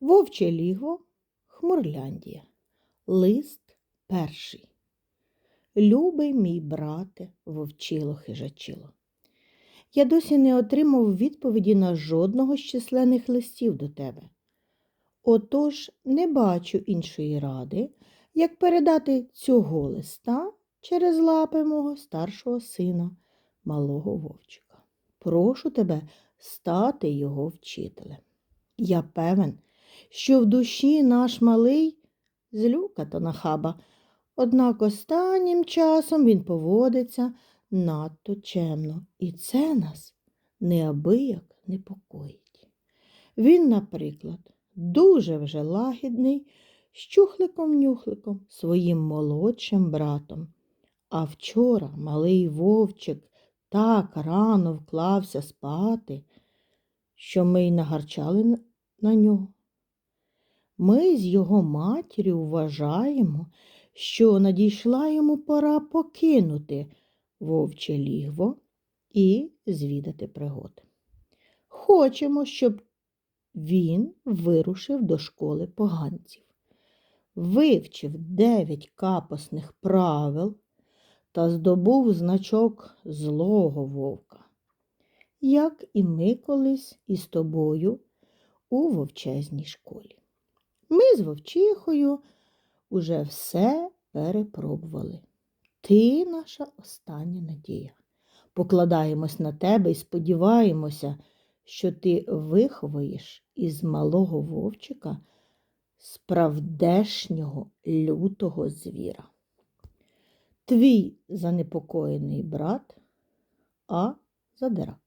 Вовче лігво, Хмурляндія. Лист перший. Любий мій брате, вовчило хижачило. Я досі не отримав відповіді на жодного з численних листів до тебе. Отож не бачу іншої ради, як передати цього листа через лапи мого старшого сина, малого вовчика. Прошу тебе стати його вчителем. Я певен, що в душі наш малий злюка та нахаба, однак останнім часом він поводиться надто чемно, і це нас неабияк непокоїть. Він, наприклад, дуже вже лагідний з чухликом-нюхликом, своїм молодшим братом. А вчора малий вовчик так рано вклався спати, що ми й нагарчали на нього. Ми з його матір'ю вважаємо, що надійшла йому пора покинути вовче лігво і звідати пригод. Хочемо, щоб він вирушив до школи поганців, вивчив дев'ять капосних правил та здобув значок злого вовка, як і ми колись із тобою у вовчезній школі. Ми з вовчихою уже все перепробували. Ти наша остання надія. Покладаємось на тебе і сподіваємося, що ти виховуєш із малого вовчика справдешнього лютого звіра. Твій занепокоєний брат А. Задирак.